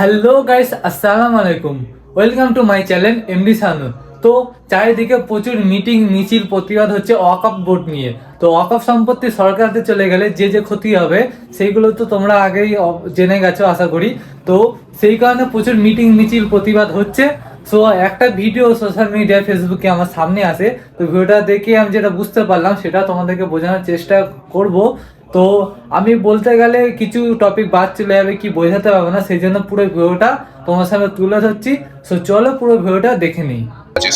Hello guys আসসালামু আলাইকুম welcome to my channel MD Sanu তো চারিদিকে প্রচুর মিটিং মিছিল, প্রতিবাদ হচ্ছে ওয়াকফ বোর্ড নিয়ে। তো ওয়াকফ সম্পত্তি সরকারতে চলে গেলে যে যে ক্ষতি হবে, সেইগুলো তো তোমরা আগেই জেনে গেছো, আশা করি। তো সেই কারণে প্রচুর মিটিং মিছিল, প্রতিবাদ হচ্ছে। সো একটা ভিডিও সোশ্যাল মিডিয়ায় ফেসবুকে আমার সামনে আসে তো ভিডিওটা দেখে আমি যেটা বুঝতে পারলাম, সেটা তোমাদেরকে বোঝানোর চেষ্টা করব। তো আমি বলতে গেলে কিছু টপিক বাদ চলে যাবে, কি বোঝাতে পারব না, সেই জন্য পুরো ভিডিওটা তোমার সামনে তুলে ধরছি। সো চলো পুরো ভিডিওটা দেখে নিই। আচ্ছা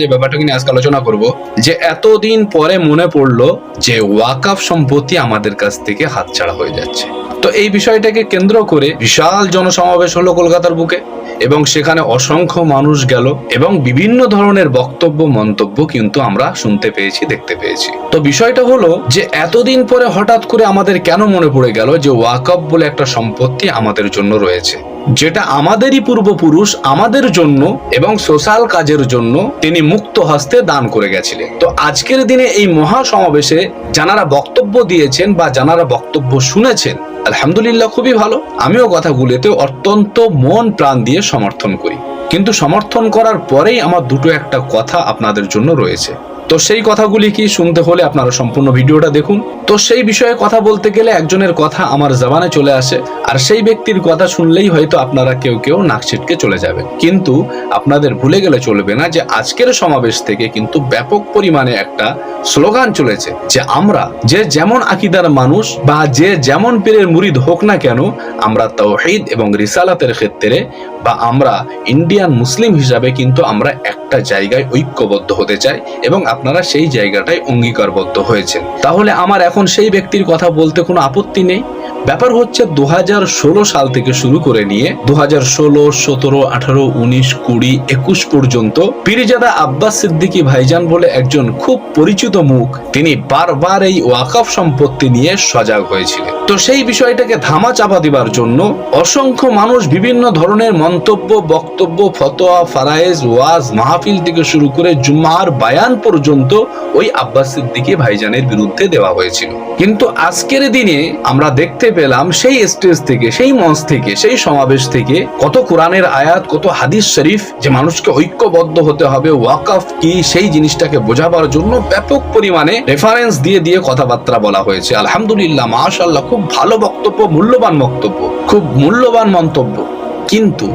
যে ব্যাপারটাকে নিয়ে আজকে আলোচনা করব, যে এতদিন পরে মনে পড়ল যে ওয়াকাফ সম্পত্তি আমাদের কাছ থেকে হাতছাড়া হয়ে যাচ্ছে। তো এই বিষয়টাকে কেন্দ্র করে বিশাল জনসমাবেশ হলো কলকাতার বুকে এবং সেখানে অসংখ্য মানুষ গেল এবং বিভিন্ন ধরনের বক্তব্য, মন্তব্য কিন্তু আমরা শুনতে পেয়েছি, দেখতে পেয়েছি। তো বিষয়টা হলো যে এতদিন পরে হঠাৎ করে আমাদের কেন মনে পড়ে গেল যে ওয়াকফ বলে একটা সম্পত্তি আমাদের জন্য রয়েছে? যেটা আমাদেরই পূর্বপুরুষ আমাদের জন্য এবং সোশ্যাল কাজের জন্য তিনি মুক্ত হস্তে দান করে গেছিলেন। তো আজকের দিনে এই মহা সমাবেশে যারা বক্তব্য দিয়েছেন বা যারা বক্তব্য শুনেছেন, আলহামদুলিল্লাহ খুবই ভালো। আমিও কথাগুলোতে অত্যন্ত মন প্রাণ দিয়ে সমর্থন করি। কিন্তু সমর্থন করার পরেই আমার দুটো একটা কথা আপনাদের জন্য রয়েছে। তো সেই কথাগুলি কি শুনতে হলে আপনারা সম্পূর্ণ ভিডিওটা দেখুন। তো সেই বিষয়ে কথা বলতে গেলে একজনের কথা আমার জবানে চলে আসে, আর সেই ব্যক্তির কথা শুনলেই হয়তো আপনারা কেউ কেউ নাক ছিটকে চলে যাবেন। কিন্তু আপনাদের ভুলে গেলে চলবে না যে আজকের সমাবেশ থেকে কিন্তু ব্যাপক পরিমাণে একটা স্লোগান চলেছে যে আমরা যে যেমন আকিদার মানুষ বা যে যেমন পীরের মুরিদ হোক না কেন, আমরা তাওহীদ এবং রিসালাতের ক্ষেত্রে বা আমরা ইন্ডিয়ান মুসলিম হিসাবে কিন্তু আমরা একটা জায়গায় ঐক্যবদ্ধ হতে চাই এবং আপনারা সেই জায়গাটায় অঙ্গীকারবদ্ধ হয়েছেন। তাহলে আমার এখন সেই ব্যক্তির কথা বলতে কোনো আপত্তি নেই? ব্যাপার হচ্ছে দু হাজার ষোলো সাল থেকে শুরু করে নিয়ে দু হাজার ষোলো, সতেরো, আঠারো, উনিশ, কুড়ি, একুশ পর্যন্ত পিরিজাদা আব্বাস সিদ্দিকী ভাইজান বলে একজন খুব পরিচিত মুখ, তিনি বারবার এই ওয়াকাফ সম্পত্তি নিয়ে সজাগ হয়েছিলেন। তো সেই বিষয়টাকে ধামা চাপা দিবার জন্য অসংখ্য মানুষ বিভিন্ন ধরনের মন্তব্য, বক্তব্য, ফতোয়া, ফারায়েজ, ওয়াজ, মাহফিল থেকে শুরু করে জুম্মার বায়ান পর্যন্ত ওই আব্বাস সিদ্দিকী ভাইজানের বিরুদ্ধে দেওয়া হয়েছিল। কিন্তু আজকের দিনে আমরা দেখতে পেলাম সেই স্টেজ থেকে, সেই মঞ্চ থেকে, সেই সমাবেশ থেকে কত কোরআনের আয়াত, কত হাদিস শরীফ যে মানুষকে ঐক্যবদ্ধ হতে হবে, ওয়াকফ কি, সেই জিনিসটাকে বোঝাবার জন্য ব্যাপক পরিমাণে রেফারেন্স দিয়ে দিয়ে কথাবার্তা বলা হয়েছে। আলহামদুলিল্লাহ মাশাল্লাহ খুব ভালো বক্তব্য, মূল্যবান বক্তব্য, খুব মূল্যবান মন্তব্য। কিন্তু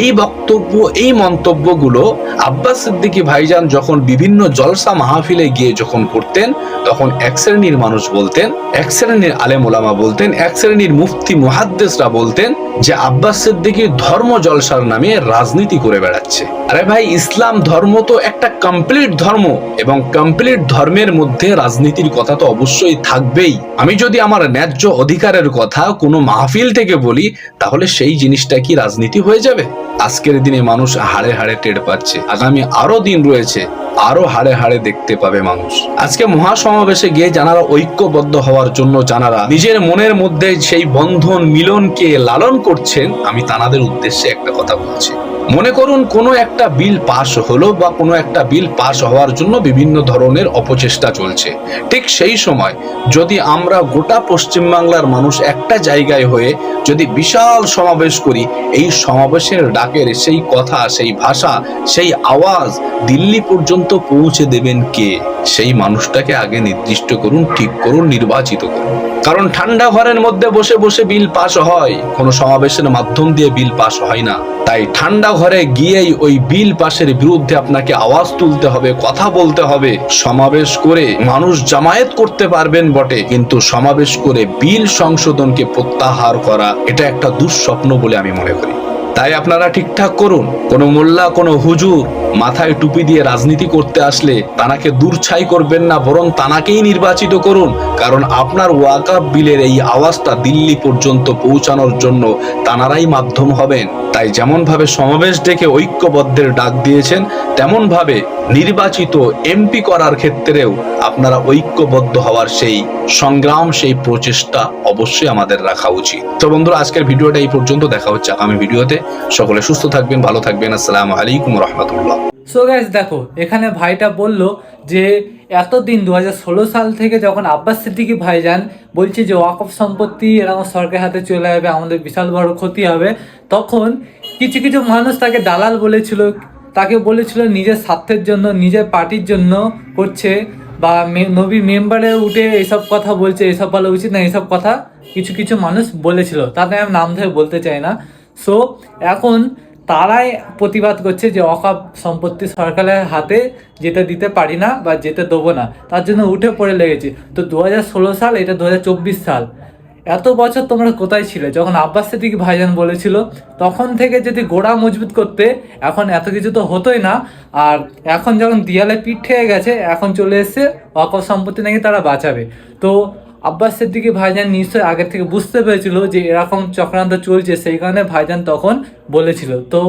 এই বক্তব্য, এই মন্তব্যগুলো আব্বাস সিদ্দিকী ভাইজান যখন বিভিন্ন জলসা মাহফিলে গিয়ে যখন করতেন, তখন এক শ্রেণির মানুষ বলতেন, এক শ্রেণির আলেম ওলামা বলতেন, এক শ্রেণির মুফতি মুহাদ্দেসরা বলতেন যে আব্বাস সিদ্দিকী ধর্ম জলসার নামে রাজনীতি করে বেড়াচ্ছে। আরে ভাই, ইসলাম ধর্ম তো একটা কমপ্লিট ধর্ম এবং কমপ্লিট ধর্মের মধ্যে রাজনীতির কথা তো অবশ্যই থাকবেই। আমি যদি আমার ন্যায্য অধিকারের কথা কোনো মাহফিল থেকে বলি, তাহলে সেই জিনিসটা কি রাজনীতি হয়ে যাবে? আজকের দিনে মানুষ হাড়ে হাড়ে টের পাচ্ছে। আগামী আরও দিন রয়েছে, আরও হাড়ে হাড়ে দেখতে পাবে মানুষ। আজকে মহাসমাবেশে গিয়ে জানারা ঐক্যবদ্ধ হওয়ার জন্য জানারা নিজের মনের মধ্যে সেই বন্ধন মিলনকে লালন করছেন, আমি তানাদের উদ্দেশ্যে একটা কথা বলছি। মনে করুন কোনো একটা বিল পাশ হলো বা কোনো একটা বিল পাশ হওয়ার জন্য বিভিন্ন ধরনের অপচেষ্টা চলছে। ঠিক সেই সময় যদি আমরা গোটা পশ্চিমবাংলার মানুষ একটা জায়গায় হয়ে যদি বিশাল সমাবেশ করি, এই সমাবেশের ডাকের সেই কথা, সেই ভাষা, সেই আওয়াজ দিল্লি পর্যন্ত পৌঁছে দেবেন কে? সেই মানুষটাকে আগে নির্দিষ্ট করুন, ঠিক করুন, নির্বাচিত করুন। কারণ ঠান্ডা ঘরের মধ্যে বসে বসে বিল পাস হয়। কোনো সমাবেশের মাধ্যম দিয়ে বিল পাস হয় না। তাই ঠান্ডা ঘরে গিয়েই ওই বিল পাশের বিরুদ্ধে আপনাকে আওয়াজ তুলতে হবে, কথা বলতে হবে। সমাবেশ করে মানুষ জামায়াত করতে পারবেন বটে, কিন্তু সমাবেশ করে বিল সংশোধনকে প্রত্যাহার করা, এটা একটা দুঃস্বপ্ন বলে আমি মনে করি। তাই আপনারা ঠিকঠাক করুন। কোনো মোল্লা, কোনো হুজুর মাথায় টুপি দিয়ে রাজনীতি করতে আসলে তানাকে দূরছাই করবেন না, বরং তানাকেই নির্বাচিত করুন। কারণ আপনার ওয়াকাব বিলের এই আওয়াজটা দিল্লি পর্যন্ত পৌঁছানোর জন্য তানারাই মাধ্যম হবেন। তাই যেমনভাবে সমাবেশ ডেকে ঐক্যবদ্ধের ডাক দিয়েছেন, তেমনভাবে নির্বাচিত এমপি করার ক্ষেত্রেও আপনারা ঐক্যবদ্ধ হওয়ার সেই সংগ্রাম, সেই প্রচেষ্টা অবশ্যই আমাদের রাখা উচিত। তো বন্ধুরা, আজকের ভিডিওটা এই পর্যন্ত। দেখা হচ্ছে আগামী ভিডিওতে। সকলে সুস্থ থাকবেন, ভালো থাকবেন। আসসালামু আলাইকুম রহমতুল্লাহ। সো গাইস দেখো, এখানে ভাইটা বলল যে, এতদিন দু ষোলো সাল থেকে যখন আব্বাস সিদ্দিকি ভাইজান বলছে যে, ওয়াকফ সম্পত্তি এরকম সরকারের হাতে চলে যাবে, আমাদের বিশাল বড় ক্ষতি হবে। তখন কিছু কিছু মানুষ তাকে দালাল বলেছিল, তাকে বলেছিল নিজের স্বার্থের জন্য, নিজের পার্টির জন্য করছে, বা নবী মেম্বারে উঠে এইসব কথা বলছে এইসব বলা উচিত না এইসব কথা কিছু কিছু মানুষ বলেছিল। তাদের আমি নাম ধরে বলতে চাই না। সো এখন তারাই প্রতিবাদ করছে যে অকাপ সম্পত্তি সরকারের হাতে যেতে দিতে পারি না বা যেতে দেবো না, তার জন্য উঠে পড়ে লেগেছে। তো দু হাজার ষোলো সাল, এটা দু হাজার চব্বিশ সাল। এত বছর তোমরা কোথায় ছিলে? যখন আব্বাস সিদ্দিক ভাইজান বলেছিল, তখন থেকে যদি গোড়া মজবুত করতে, এখন এত কিছু তো হতোই না। আর এখন যখন দিয়ালে পিঠ ঠেয়ে গেছে, এখন চলে এসছে, অকপ সম্পত্তি নাকি তারা বাঁচাবে। তো আব্বাস সিদ্দিকি ভাইজান নিশ্চয়ই আগের থেকে বুঝতে পেরেছিল যে এরকম চক্রান্ত চলছে, সেই কারণে ভাইজান তখন বলেছিল। তো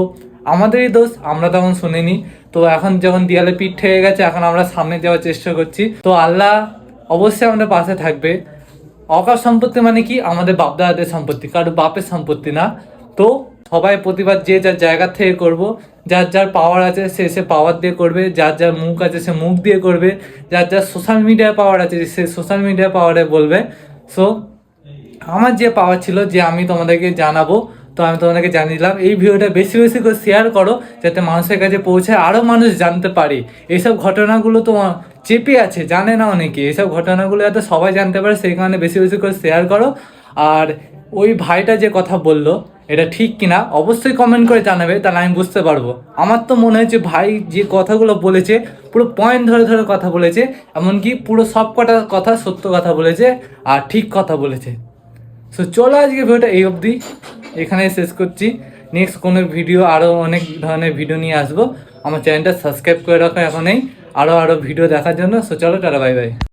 আমাদেরই দোষ, আমরা তখন শুনিনি। তো এখন যখন দিয়ালে পিঠ ঠেয়ে গেছে, এখন আমরা সামনে যাওয়ার চেষ্টা করছি। তো আল্লাহ অবশ্যই আমাদের পাশে থাকবে। অকাশ সম্পত্তি মানে কি? আমাদের বাপদাদাদের সম্পত্তি, কারও বাপের সম্পত্তি না। তো সবাই প্রতিবাদ যে যার জায়গা থেকে করব, যার যার পাওয়ার আছে সে সে পাওয়ার দিয়ে করবে, যার যার মুখ আছে সে মুখ দিয়ে করবে, যার যার সোশ্যাল মিডিয়ায় পাওয়ার আছে সে সোশ্যাল মিডিয়া পাওয়ারে বলবে। সো আমার যে পাওয়ার ছিল যে আমি তোমাদেরকে জানাব, তো আমি তোমাদেরকে জানিয়ে দিলাম, এই ভিডিওটা বেশি বেশি করে শেয়ার করো, যাতে মানুষের কাছে পৌঁছায় আরও মানুষ জানতে পারে। এইসব ঘটনাগুলো তো চেপে আছে, জানে না অনেকে। এইসব ঘটনাগুলো যাতে সবাই জানতে পারে, সেই কারণে বেশি বেশি করে শেয়ার করো। আর ওই ভাইটা যে কথা বলল এটা ঠিক কিনা অবশ্যই কমেন্ট করে জানাবে, তাহলে আমি বুঝতে পারব। আমার তো মনে হচ্ছে ভাই যে কথাগুলো বলেছে, পুরো পয়েন্ট ধরে ধরে কথা বলেছে, এমনকি পুরো সব কটা কথা সত্য কথা বলেছে আর ঠিক কথা বলেছে। সো চলো আজকে ভিডিওটা এই অবধি। এখানে শেষ করছি। নেক্সট কোনো ভিডিও আরও অনেক ধরনের ভিডিও নিয়ে আসব। আমার চ্যানেলটা সাবস্ক্রাইব করে রাখো এখনই। আরও আরও ভিডিও দেখার জন্য। সো চলো, টাটা বাই বাই